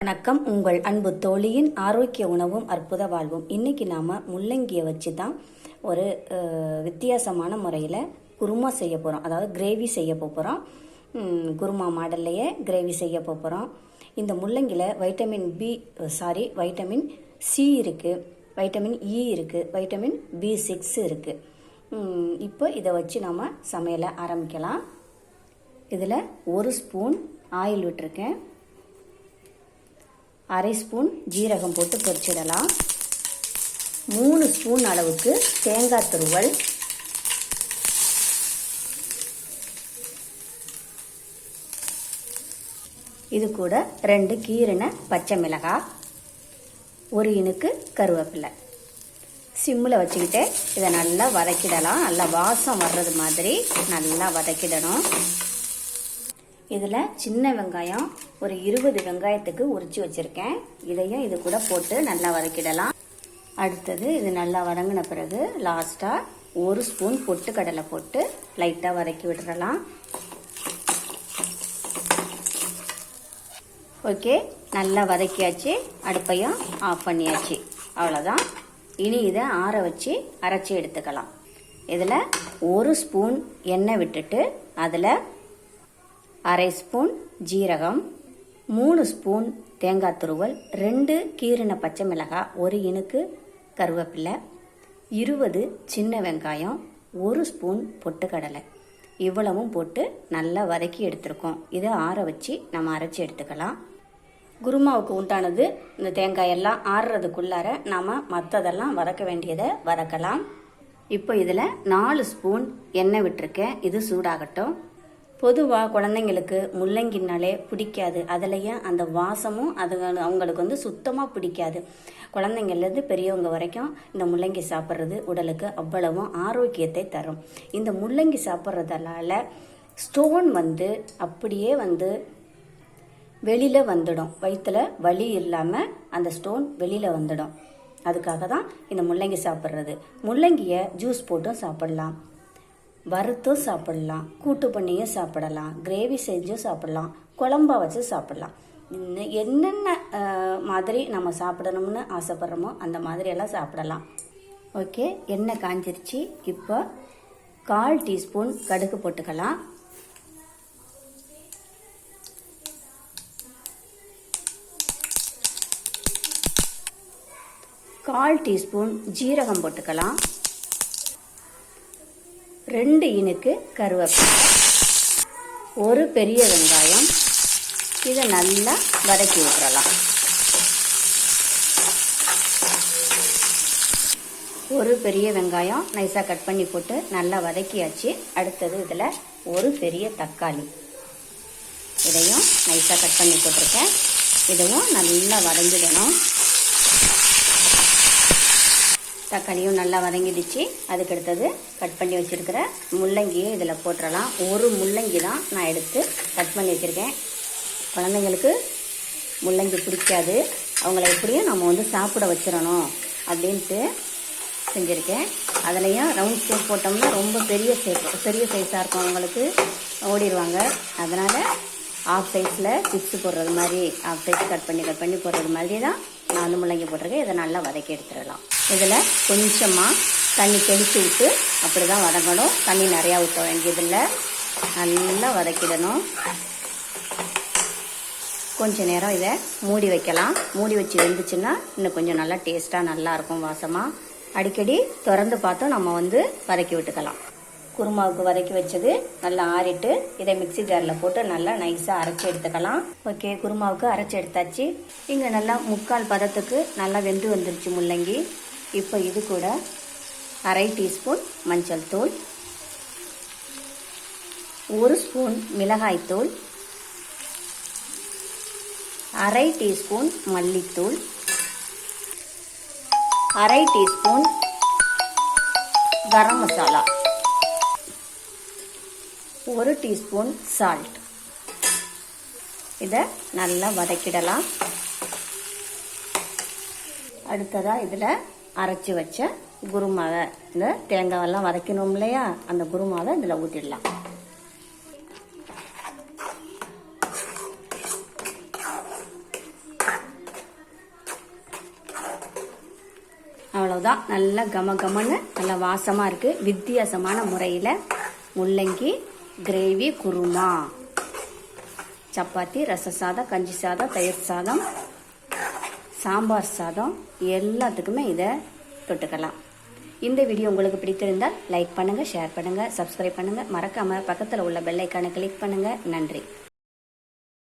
வணக்கம். உங்கள் அன்பு தோழியின் ஆரோக்கிய உணவும் அற்புத வாழ்வும். இன்னைக்கு நாம முள்ளங்கியை வச்சு தான் ஒரு வித்தியாசமான முறையில் குருமா செய்ய போகிறோம் அதாவது கிரேவி செய்ய போகிறோம் குருமா மாடல்லையே கிரேவி செய்ய போகிறோம் இந்த முள்ளங்கியில் vitamin B sorry vitamin C இருக்குது வைட்டமின் e இ இருக்குது வைட்டமின் பி சிக்ஸ் இருக்குது இப்போ இதை வச்சு நம்ம சமையலை ஆரம்பிக்கலாம். இதில் ஒரு ஸ்பூன் ஆயில் விட்டுருக்கேன். அரை ஸ்பூன் ஜீரகம் போட்டு பொரிச்சிடலாம். மூணு ஸ்பூன் அளவுக்கு தேங்காய் துருவல். இது கூட ரெண்டு கீரின பச்சை மிளகாய் ஒரு இனுக்கு கருவேப்பிலை. சிம்மில் வச்சுக்கிட்டு இதை நல்லா வதக்கிடலாம். நல்லா வாசம் வர்றது மாதிரி நல்லா வதக்கிடணும். இதில் சின்ன வெங்காயம் ஒரு இருபது வெங்காயத்துக்கு உரிச்சு வச்சுருக்கேன். இதையும் இது கூட போட்டு நல்லா வதக்கிடலாம். அடுத்தது இது நல்லா வதங்கின பிறகு லாஸ்ட்டாக ஒரு ஸ்பூன் பொட்டுக்கடலை போட்டு லைட்டாக வதக்கி விட்டுறலாம். ஓகே நல்லா வதக்கியாச்சு. அடுப்பையும் ஆஃப் பண்ணியாச்சு. அவ்வளோதான் இனி இதை ஆற வச்சு அரைச்சி எடுத்துக்கலாம். இதில் ஒரு ஸ்பூன் எண்ணெய் விட்டுட்டு அதில் அரை ஸ்பூன் ஜீரகம் மூணு ஸ்பூன் தேங்காய் துருவல் ரெண்டு கீரின பச்சை மிளகாய் ஒரு இனுக்கு கருவேப்பிலை இருபது சின்ன வெங்காயம் ஒரு ஸ்பூன் பொட்டுக்கடலை. இவ்வளவும் போட்டு நல்லா வதக்கி எடுத்திருக்கோம். இதை ஆற வச்சு நம்ம அரைச்சி எடுத்துக்கலாம். குருமாவுக்கு உண்டானது இந்த தேங்காயெல்லாம் ஆறுறதுக்குள்ளார நாம் மற்றதெல்லாம் வதக்க வேண்டியதை வதக்கலாம். இப்போ இதில் நாலு ஸ்பூன் எண்ணெய் விட்டுருக்கேன். இது சூடாகட்டும். பொதுவாக குழந்தைங்களுக்கு முள்ளங்கினாலே பிடிக்காது. அதுலேயும் அந்த வாசமும் அது அவங்களுக்கு வந்து சுத்தமாக பிடிக்காது. குழந்தைங்கள்லேருந்து பெரியவங்க வரைக்கும் இந்த முள்ளங்கி சாப்பிட்றது உடலுக்கு அவ்வளவும் ஆரோக்கியத்தை தரும். இந்த முள்ளங்கி சாப்பிட்றதுனால ஸ்டோன் வந்து அப்படியே வந்து வெளியில் வந்துடும். வயிற்றுல வலி இல்லாமல் அந்த ஸ்டோன் வெளியில் வந்துடும். அதுக்காக தான் இந்த முள்ளங்கி சாப்பிட்றது. முள்ளங்கியை ஜூஸ் போட்டும் சாப்பிடலாம். வறுத்தும் சாப்பிடலாம் கூட்டு பண்ணியும் சாப்பிடலாம் கிரேவி செஞ்சும் சாப்பிடலாம் குழம்பா வச்சு சாப்பிடலாம். இன்னும் என்னென்ன மாதிரி நம்ம சாப்பிடணும்னு ஆசைப்படுறோமோ அந்த மாதிரி எல்லாம் சாப்பிடலாம். ஓகே எண்ணெய் காஞ்சிருச்சு. இப்போ கால் டீஸ்பூன் கடுகு போட்டுக்கலாம். கால் டீஸ்பூன் ஜீரகம் போட்டுக்கலாம். ரெண்டு இனுக்கு கருவேப்பிலை. ஒரு பெரிய வெங்காயம். இதை நல்லா வதக்கி விட்டுறலாம். ஒரு பெரிய வெங்காயம் நைஸாக கட் பண்ணி போட்டு நல்லா வதக்கியாச்சு. அடுத்தது இதில் ஒரு பெரிய தக்காளி. இதையும் நைஸாக கட் பண்ணி போட்டிருக்கேன். இதுவும் நல்லா வதங்கிடணும். தக்காளியும் நல்லா வதங்கிடுச்சு. அதுக்கு அடுத்தது கட் பண்ணி வச்சுருக்கிற முள்ளங்கியும் இதில் போட்டுறலாம். ஒரு முள்ளங்கி தான் நான் எடுத்து கட் பண்ணி வச்சுருக்கேன். குழந்தைங்களுக்கு முள்ளங்கி பிடிக்காது. அவங்கள எப்படியும் நம்ம வந்து சாப்பிட வச்சிடணும் அப்படின்ட்டு செஞ்சுருக்கேன். அதுலேயும் ரவுண்ட் ஷேப் போட்டோம்னா ரொம்ப பெரிய ஷேப் பெரிய சைஸாக இருக்கும். அவங்களுக்கு ஓடிடுவாங்க. அதனால் ஆஃப் சைஸில் சிப்ஸ் போடுறது மாதிரி ஆஃப் சைஸ் கட் பண்ணி கட் பண்ணி போடுறது மாதிரி தான் நான் வந்து முள்ளங்கி போட்டிருக்கேன். இதை நல்லா வதக்கி எடுத்துடலாம். இதில் கொஞ்சமாக தண்ணி தெளித்து விட்டு அப்படி தான் வதங்கணும். தண்ணி நிறையா ஊற்ற வேண்டியதில்லை. நல்லா வதக்கிடணும். கொஞ்ச நேரம் இதை மூடி வைக்கலாம். மூடி வச்சு வெந்துச்சுன்னா இன்னும் கொஞ்சம் நல்லா டேஸ்ட்டாக நல்லாயிருக்கும் வாசமாக அடிக்கடி திறந்து பார்த்தோம் நம்ம வந்து வதக்கி விட்டுக்கலாம். குருமாவுக்கு வதக்கி வச்சது நல்லா ஆறிட்டு இதை மிக்ஸி ஜாரில் போட்டு நல்லா நைஸாக அரைச்சி எடுத்துக்கலாம். ஓகே குருமாவுக்கு அரைச்சி எடுத்தாச்சு. இங்கே நல்லா முக்கால் பதத்துக்கு நல்லா வெந்து வந்துருச்சு முள்ளங்கி. இப்போ இது கூட அரை டீஸ்பூன் மஞ்சள் தூள் ஒரு ஸ்பூன் மிளகாய்த்தூள் அரை டீஸ்பூன் மல்லித்தூள் அரை டீஸ்பூன் கரம் மசாலா. ஒரு டீஸ்பூன் சால்ட் இதை நல்லா வதக்கிடலாம். அடுத்ததாக இதில் அரைச்சி வச்ச குருமாவை. இந்த தேங்காவெல்லாம் வதக்கணும் இல்லையா? அந்த குருமாவை இதில் ஊற்றிடலாம் அவ்வளோதான் நல்லா கம கமன்னு நல்லா வாசமாக இருக்குது வித்தியாசமான முறையில் முள்ளங்கி கிரேவி குருமா. சப்பாத்தி ரச சாதம் கஞ்சி சாதம் தயிர் சாதம் சாம்பார் சாதம் எல்லாத்துக்குமே இதை தொட்டுக்கலாம். இந்த வீடியோ உங்களுக்கு பிடித்திருந்தால் லைக் பண்ணுங்கள் ஷேர் பண்ணுங்கள் சப்ஸ்கிரைப் பண்ணுங்கள் மறக்காமல் பக்கத்தில் உள்ள பெல்லைக்கானை கிளிக் பண்ணுங்கள் நன்றி.